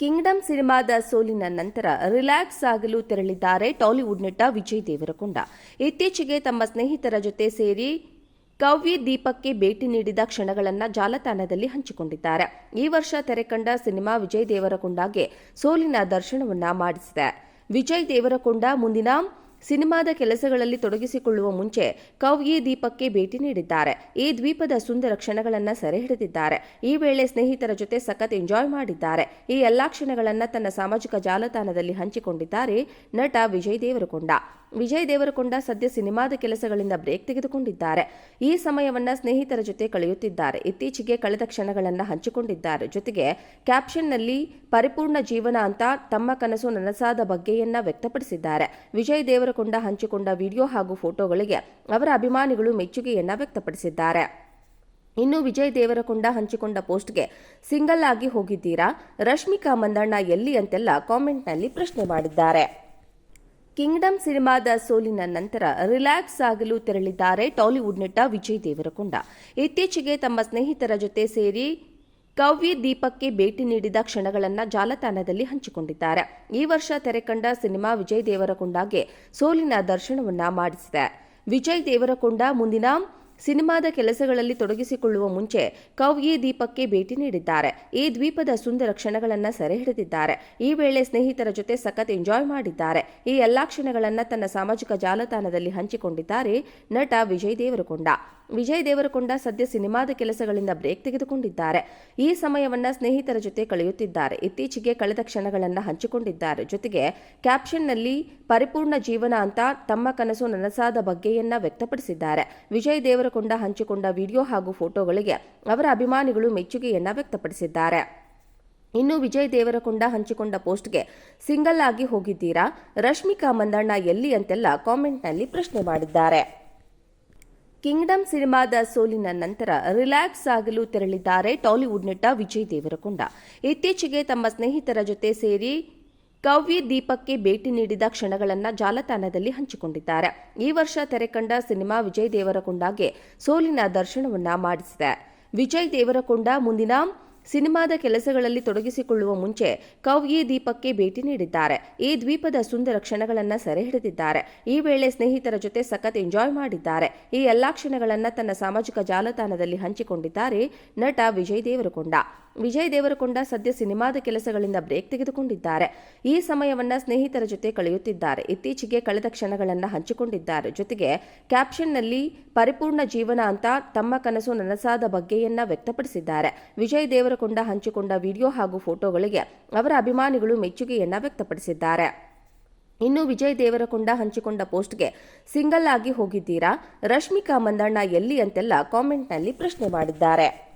Kingdom ಸಿನಿಮಾದ ಸೋಲಿನ ನಂತರ ರಿಲ್ಯಾಕ್ಸ್ ಆಗಲು ತೆರಳಿದ್ದಾರೆ ಟಾಲಿವುಡ್ ನಟ ವಿಜಯ್ ದೇವರಕೊಂಡ. ಇತ್ತೀಚೆಗೆ ತಮ್ಮ ಸ್ನೇಹಿತರ ಜೊತೆ ಸೇರಿ ಕವ್ಯ ದೀಪಕ್ಕೆ ಭೇಟಿ ನೀಡಿದ ಕ್ಷಣಗಳನ್ನು ಜಾಲತಾಣದಲ್ಲಿ ಹಂಚಿಕೊಂಡಿದ್ದಾರೆ. ಈ ವರ್ಷ ತೆರೆಕಂಡ ಸಿನಿಮಾ ವಿಜಯ್ ದೇವರಕೊಂಡಗೆ ಸೋಲಿನ ದರ್ಶನವನ್ನ ಮಾಡಿಸಿದೆ. ವಿಜಯ್ ದೇವರಕೊಂಡ ಮುಂದಿನ ಸಿನಿಮಾದ ಕೆಲಸಗಳಲ್ಲಿ ತೊಡಗಿಸಿಕೊಳ್ಳುವ ಮುಂಚೆ ಕವ್ಯಿ ದೀಪಕ್ಕೆ ಭೇಟಿ ನೀಡಿದ್ದಾರೆ. ಈ ದ್ವೀಪದ ಸುಂದರ ಕ್ಷಣಗಳನ್ನು ಸೆರೆ ಹಿಡಿದಿದ್ದಾರೆ. ಈ ವೇಳೆ ಸ್ನೇಹಿತರ ಜೊತೆ ಸಖತ್ ಎಂಜಾಯ್ ಮಾಡಿದ್ದಾರೆ. ಈ ಎಲ್ಲಾ ಕ್ಷಣಗಳನ್ನು ತನ್ನ ಸಾಮಾಜಿಕ ಜಾಲತಾಣದಲ್ಲಿ ಹಂಚಿಕೊಂಡಿದ್ದಾರೆ ನಟ ವಿಜಯ್ ದೇವರಕೊಂಡ. ವಿಜಯ್ ದೇವರಕೊಂಡ ಸದ್ಯ ಸಿನಿಮಾದ ಕೆಲಸಗಳಿಂದ ಬ್ರೇಕ್ ತೆಗೆದುಕೊಂಡಿದ್ದಾರೆ. ಈ ಸಮಯವನ್ನ ಸ್ನೇಹಿತರ ಜೊತೆ ಕಳೆಯುತ್ತಿದ್ದಾರೆ. ಇತ್ತೀಚೆಗೆ ಕಳೆದ ಕ್ಷಣಗಳನ್ನು ಹಂಚಿಕೊಂಡಿದ್ದಾರೆ. ಜೊತೆಗೆ ಕ್ಯಾಪ್ಷನ್ನಲ್ಲಿ ಪರಿಪೂರ್ಣ ಜೀವನ ಅಂತ ತಮ್ಮ ಕನಸು ನನಸಾದ ಬಗ್ಗೆಯನ್ನ ವ್ಯಕ್ತಪಡಿಸಿದ್ದಾರೆ. ವಿಜಯ್ ದೇವರಕೊಂಡ ಹಂಚಿಕೊಂಡ ವಿಡಿಯೋ ಹಾಗೂ ಫೋಟೋಗಳಿಗೆ ಅವರ ಅಭಿಮಾನಿಗಳು ಮೆಚ್ಚುಗೆಯನ್ನ ವ್ಯಕ್ತಪಡಿಸಿದ್ದಾರೆ. ಇನ್ನು ವಿಜಯ್ ದೇವರಕೊಂಡ ಹಂಚಿಕೊಂಡ ಪೋಸ್ಟ್ಗೆ ಸಿಂಗಲ್ ಆಗಿ ಹೋಗಿದ್ದೀರಾ? ರಶ್ಮಿಕಾ ಮಂದಣ್ಣ ಎಲ್ಲಿ ಅಂತೆಲ್ಲ ಕಾಮೆಂಟ್ನಲ್ಲಿ ಪ್ರಶ್ನೆ ಮಾಡಿದ್ದಾರೆ. ಕಿಂಗ್ಡಮ್ ಸಿನಿಮಾದ ಸೋಲಿನ ನಂತರ ರಿಲ್ಯಾಕ್ಸ್ ಆಗಲು ತೆರಳಿದ್ದಾರೆ ಟಾಲಿವುಡ್ ನಟ ವಿಜಯ್ ದೇವರಕೊಂಡ. ಇತ್ತೀಚೆಗೆ ತಮ್ಮ ಸ್ನೇಹಿತರ ಜೊತೆ ಸೇರಿ ಕವ್ಯ ದೀಪಕ್ಕೆ ಭೇಟಿ ನೀಡಿದ ಕ್ಷಣಗಳನ್ನು ಜಾಲತಾಣದಲ್ಲಿ ಹಂಚಿಕೊಂಡಿದ್ದಾರೆ. ಈ ವರ್ಷ ತೆರೆಕಂಡ ಸಿನಿಮಾ ವಿಜಯ್ ದೇವರಕೊಂಡಗೆ ಸೋಲಿನ ದರ್ಶನವನ್ನ ಮಾಡಿಸಿದೆ. ವಿಜಯ್ ದೇವರಕೊಂಡ ಮುಂದಿನ ಸಿನಿಮಾದ ಕೆಲಸಗಳಲ್ಲಿ ತೊಡಗಿಸಿಕೊಳ್ಳುವ ಮುಂಚೆ ಕವ್ಯಿ ದೀಪಕ್ಕೆ ಭೇಟಿ ನೀಡಿದ್ದಾರೆ. ಈ ದ್ವೀಪದ ಸುಂದರ ಕ್ಷಣಗಳನ್ನು ಸೆರೆ ಹಿಡಿದಿದ್ದಾರೆ. ಈ ವೇಳೆ ಸ್ನೇಹಿತರ ಜೊತೆ ಸಖತ್ ಎಂಜಾಯ್ ಮಾಡಿದ್ದಾರೆ. ಈ ಎಲ್ಲಾ ಕ್ಷಣಗಳನ್ನು ತನ್ನ ಸಾಮಾಜಿಕ ಜಾಲತಾಣದಲ್ಲಿ ಹಂಚಿಕೊಂಡಿದ್ದಾರೆ ನಟ ವಿಜಯ್ ದೇವರಕೊಂಡ. ವಿಜಯ್ ದೇವರಕೊಂಡ ಸದ್ಯ ಸಿನಿಮಾದ ಕೆಲಸಗಳಿಂದ ಬ್ರೇಕ್ ತೆಗೆದುಕೊಂಡಿದ್ದಾರೆ. ಈ ಸಮಯವನ್ನ ಸ್ನೇಹಿತರ ಜೊತೆ ಕಳೆಯುತ್ತಿದ್ದಾರೆ. ಇತ್ತೀಚೆಗೆ ಕಳೆದ ಕ್ಷಣಗಳನ್ನು ಹಂಚಿಕೊಂಡಿದ್ದಾರೆ. ಜೊತೆಗೆ ಕ್ಯಾಪ್ಷನ್ನಲ್ಲಿ ಪರಿಪೂರ್ಣ ಜೀವನ ಅಂತ ತಮ್ಮ ಕನಸು ನನಸಾದ ಬಗ್ಗೆಯನ್ನ ವ್ಯಕ್ತಪಡಿಸಿದ್ದಾರೆ. ವಿಜಯ್ ದೇವರಕೊಂಡ ಹಂಚಿಕೊಂಡ ವಿಡಿಯೋ ಹಾಗೂ ಫೋಟೋಗಳಿಗೆ ಅವರ ಅಭಿಮಾನಿಗಳು ಮೆಚ್ಚುಗೆಯನ್ನ ವ್ಯಕ್ತಪಡಿಸಿದ್ದಾರೆ. ಇನ್ನು ವಿಜಯ್ ದೇವರಕೊಂಡ ಹಂಚಿಕೊಂಡ ಪೋಸ್ಟ್ಗೆ ಸಿಂಗಲ್ ಆಗಿ ಹೋಗಿದ್ದೀರಾ? ರಶ್ಮಿಕಾ ಮಂದಣ್ಣ ಎಲ್ಲಿ ಅಂತೆಲ್ಲ ಕಾಮೆಂಟ್ನಲ್ಲಿ ಪ್ರಶ್ನೆ ಮಾಡಿದ್ದಾರೆ. ಕಿಂಗ್ಡಮ್ ಸಿನಿಮಾದ ಸೋಲಿನ ನಂತರ ರಿಲ್ಯಾಕ್ಸ್ ಆಗಲು ತೆರಳಿದ್ದಾರೆ ಟಾಲಿವುಡ್ ನಟ ವಿಜಯ್ ದೇವರಕೊಂಡ. ಇತ್ತೀಚೆಗೆ ತಮ್ಮ ಸ್ನೇಹಿತರ ಜೊತೆ ಸೇರಿ ಕವ್ಯ ದೀಪಕ್ಕೆ ಭೇಟಿ ನೀಡಿದ ಕ್ಷಣಗಳನ್ನು ಜಾಲತಾಣದಲ್ಲಿ ಹಂಚಿಕೊಂಡಿದ್ದಾರೆ. ಈ ವರ್ಷ ತೆರೆಕಂಡ ಸಿನಿಮಾ ವಿಜಯ್ ದೇವರಕೊಂಡಗೆ ಸೋಲಿನ ದರ್ಶನವನ್ನ ಮಾಡಿಸಿದೆ. ವಿಜಯ್ ದೇವರಕೊಂಡ ಮುಂದಿನ ಸಿನಿಮಾದ ಕೆಲಸಗಳಲ್ಲಿ ತೊಡಗಿಸಿಕೊಳ್ಳುವ ಮುಂಚೆ ಕವ್ಯಿ ದೀಪಕ್ಕೆ ಭೇಟಿ ನೀಡಿದ್ದಾರೆ. ಈ ದ್ವೀಪದ ಸುಂದರ ಕ್ಷಣಗಳನ್ನು ಸೆರೆ ಹಿಡಿದಿದ್ದಾರೆ. ಈ ವೇಳೆ ಸ್ನೇಹಿತರ ಜೊತೆ ಸಖತ್ ಎಂಜಾಯ್ ಮಾಡಿದ್ದಾರೆ. ಈ ಎಲ್ಲಾ ಕ್ಷಣಗಳನ್ನು ತನ್ನ ಸಾಮಾಜಿಕ ಜಾಲತಾಣದಲ್ಲಿ ಹಂಚಿಕೊಂಡಿದ್ದಾರೆ ನಟ ವಿಜಯ್ ದೇವರಕೊಂಡ. ವಿಜಯ್ ದೇವರಕೊಂಡ ಸದ್ಯ ಸಿನಿಮಾದ ಕೆಲಸಗಳಿಂದ ಬ್ರೇಕ್ ತೆಗೆದುಕೊಂಡಿದ್ದಾರೆ. ಈ ಸಮಯವನ್ನ ಸ್ನೇಹಿತರ ಜೊತೆ ಕಳೆಯುತ್ತಿದ್ದಾರೆ. ಇತ್ತೀಚೆಗೆ ಕಳೆದ ಕ್ಷಣಗಳನ್ನು ಹಂಚಿಕೊಂಡಿದ್ದಾರೆ. ಜೊತೆಗೆ ಕ್ಯಾಪ್ಷನ್ನಲ್ಲಿ ಪರಿಪೂರ್ಣ ಜೀವನ ಅಂತ ತಮ್ಮ ಕನಸು ನನಸಾದ ಬಗ್ಗೆಯನ್ನ ವ್ಯಕ್ತಪಡಿಸಿದ್ದಾರೆ. ವಿಜಯ್ ದೇವರಕೊಂಡ ಹಂಚಿಕೊಂಡ ವಿಡಿಯೋ ಹಾಗೂ ಫೋಟೋಗಳಿಗೆ ಅವರ ಅಭಿಮಾನಿಗಳು ಮೆಚ್ಚುಗೆಯನ್ನ ವ್ಯಕ್ತಪಡಿಸಿದ್ದಾರೆ. ಇನ್ನು ವಿಜಯ್ ದೇವರಕೊಂಡ ಹಂಚಿಕೊಂಡ ಪೋಸ್ಟ್ಗೆ ಸಿಂಗಲ್ ಆಗಿ ಹೋಗಿದ್ದೀರಾ? ರಶ್ಮಿಕಾ ಮಂದಣ್ಣ ಎಲ್ಲಿ ಅಂತೆಲ್ಲ ಕಾಮೆಂಟ್ನಲ್ಲಿ ಪ್ರಶ್ನೆ ಮಾಡಿದ್ದಾರೆ.